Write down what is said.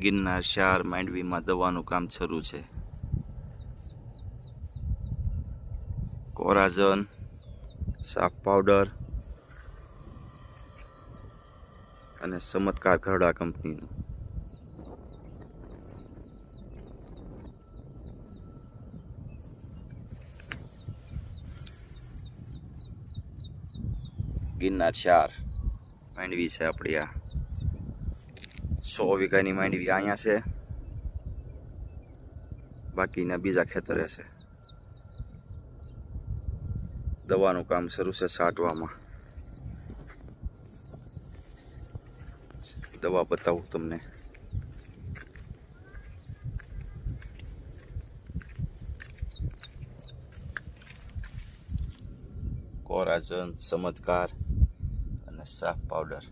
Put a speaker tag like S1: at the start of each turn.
S1: ગિરનાર શાર માંડવીમાં દવાનું કામ શરૂ છે. કોરાઝન સાફ પાવડર અને ચમત્કાર ઘરડા કંપનીનું. ગિરનાર શાર માંડવી છે આપણી આ. સો વીઘાની માંડવી અહીંયા છે. બાકીના બીજા ખેતરે છે. દવાનું કામ શરૂ છે છાંટવામાં દવા બતાવું તમને. કોરાજન, ચમત્કાર અને સાફ પાવડર.